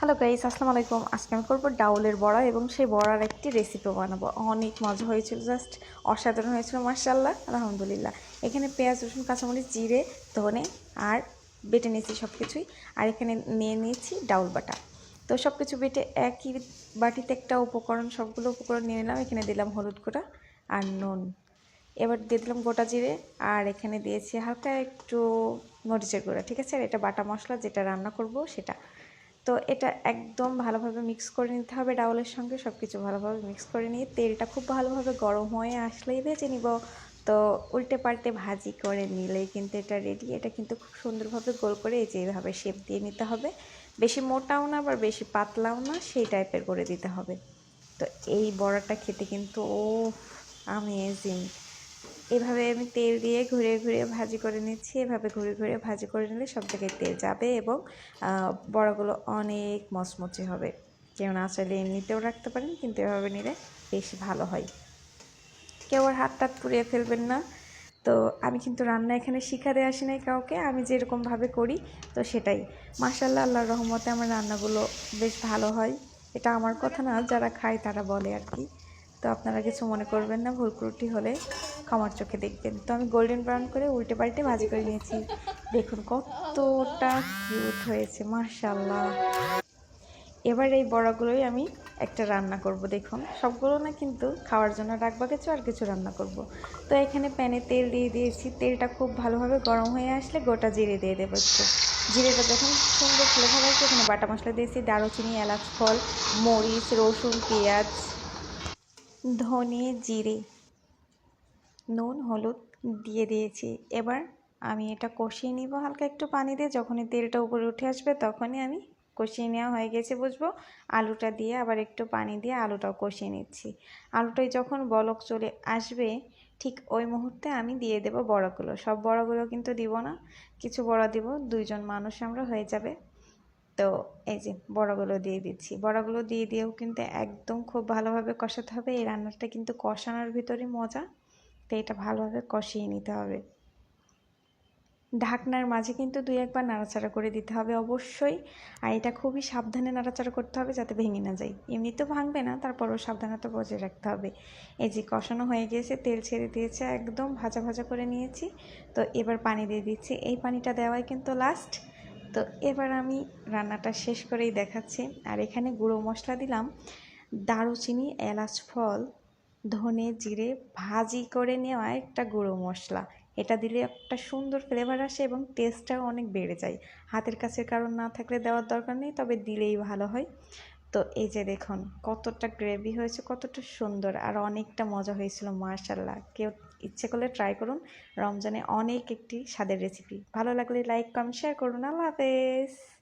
Hello guys আসসালামু আলাইকুম। আজকে আমি করব ডাউলের বড়া এবং সেই বড়ার একটি রেসিপি বানাবো। অনেক মজা হয়েছিল জাস্ট অসাধারণ হয়েছিল মার্শাল্লাহ আলহামদুলিল্লাহ। এখানে পেঁয়াজ, রসুন, কাঁচামরিচ, জিরে, ধনে আর বেটে নিয়েছি সব কিছুই আর এখানে নিয়ে নিয়েছি ডাউল বাটা। তো সব কিছু বেটে একই বাটিতে একটা উপকরণ, সবগুলো উপকরণ নিয়ে নিলাম। এখানে দিলাম হলুদ গুঁড়া আর নুন। এবার দিয়ে দিলাম গোটা জিরে আর এখানে দিয়েছি হালকা একটু মরিচের গুঁড়া, ঠিক আছে? আর এটা বাটা মশলা, যেটা রান্না করব, সেটা। তো এটা একদম ভালোভাবে মিক্স করে নিতে হবে, ডাউলের সঙ্গে সব কিছু ভালোভাবে মিক্স করে নিয়ে তেলটা খুব ভালোভাবে গরম হয়ে আসলেই ভেজে নিব। তো উল্টে পাল্টে ভাজি করে নিলেই কিন্তু এটা রেডি এটা কিন্তু খুব সুন্দরভাবে গোল করে এই যে এইভাবে শেপ দিয়ে নিতে হবে। বেশি মোটাও না আবার বেশি পাতলাও না, সেই টাইপের করে দিতে হবে। তো এই বড়াটা খেতে কিন্তু ও আমেজিং এভাবে আমি তেল দিয়ে ঘুরে ঘুরে ভাজি করে নিচ্ছি। এভাবে ঘুরে ঘুরে ভাজি করে নিলে সব জায়গায় তেল যাবে এবং বড়াগুলো অনেক মচমচে হবে। কেউ না চাইলে এমনিতেও রাখতে পারেন, কিন্তু এভাবে নিলে বেশি ভালো হয়। কেউ আর হাত টাত পুড়িয়ে ফেলবেন না। তো আমি কিন্তু রান্না এখানে শিখাতে আসি নাই কাউকে, আমি যেরকমভাবে করি, তো সেটাই। মাসাল্লাহ আল্লাহর রহমতে আমার রান্নাগুলো বেশ ভালো হয়। এটা আমার কথা না, যারা খায় তারা বলে আর কি। তো আপনারা কিছু মনে করবেন না, ভুল ত্রুটি হলে ক্ষমার চোখে দেখবেন। তো আমি গোল্ডেন ব্রাউন করে উল্টে পাল্টে ভাজি করে নিয়েছি। দেখুন কতটা কিউট হয়েছে মার্শাল্লাহ এবার এই বড়াগুলোই আমি একটা রান্না করব, দেখুন। সবগুলো না কিন্তু খাওয়ার জন্য রাখবা কিছু আর কিছু রান্না করব। তো এখানে প্যানে তেল দিয়ে দিয়েছি। তেলটা খুব ভালোভাবে গরম হয়ে আসলে গোটা জিরে দিয়ে দেবো একটু। জিরেটা যখন সুন্দর ফ্লেভার আসবে এখানে বাটা মশলা দিয়েছি, দারুচিনি, এলাচ, ফল, মরিচ, রসুন, পেঁয়াজ, ধনে, জিরে। নুন, হলুদ দিয়ে দিয়েছি। এবার আমি এটা কষিয়ে নিব হালকা একটু পানি দিয়ে। যখনই তেলটা উপরে উঠে আসবে তখনই আমি কষিয়ে নেওয়া হয়ে গেছে বুঝব। আলুটা দিয়ে আবার একটু পানি দিয়ে আলুটাও কষিয়ে নিচ্ছি। আলুটাই যখন বলক চলে আসবে, ঠিক ওই মুহূর্তে আমি দিয়ে দেব বড়গুলো। সব বড়গুলো কিন্তু দিব না, কিছু বড় দিব, দুইজন মানুষ আমরা হয়ে যাবে। তো এই যে বড়াগুলো দিয়ে দিচ্ছি। বড়াগুলো দিয়ে দিয়েও কিন্তু একদম খুব ভালোভাবে কষাতে হবে। এই রান্নাটা কিন্তু কষানোর ভিতরে মজা। তো এটা ভালোভাবে কষিয়ে নিতে হবে। ঢাকনার মাঝে কিন্তু দুই একবার নাড়াচাড়া করে দিতে হবে অবশ্যই। আর এটা খুবই সাবধানে নাড়াচাড়া করতে হবে যাতে ভেঙে না যায়। এমনিতেও ভাঙবে না, তারপরও সাবধানতা বজায় রাখতে হবে। এই যে কষানো হয়ে গিয়েছে, তেল ছেড়ে দিয়েছে, একদম ভাজা ভাজা করে নিয়েছি। তো এবার পানি দিয়ে দিচ্ছি। এই পানিটা দেওয়াই কিন্তু লাস্ট তো এবার আমি রান্নাটা শেষ করেই দেখাচ্ছি। আর এখানে গুঁড়ো মশলা দিলাম। দারুচিনি, এলাচ, ফল ধনে জিরে ভাজি করে নেওয়া একটা গুঁড়ো মশলা। এটা দিলে একটা সুন্দর ফ্লেভার আসে এবং টেস্টটাও অনেক বেড়ে যায়। হাতের কাছে কারণ না থাকলে দেওয়ার দরকার নেই, তবে দিলেই ভালো হয়। তো এই যে দেখুন, কতটা গ্রেভি হয়েছে, কতটা সুন্দর। আর অনেকটা মজা হয়েছিল মার্শাল্লাহ কেউ ইচ্ছে করলে ট্রাই করুন। রমজানে অনেক একটি স্বাদের রেসিপি ভালো লাগলে লাইক কমেন্ট শেয়ার করুন। আল্লাহ হাফেজ।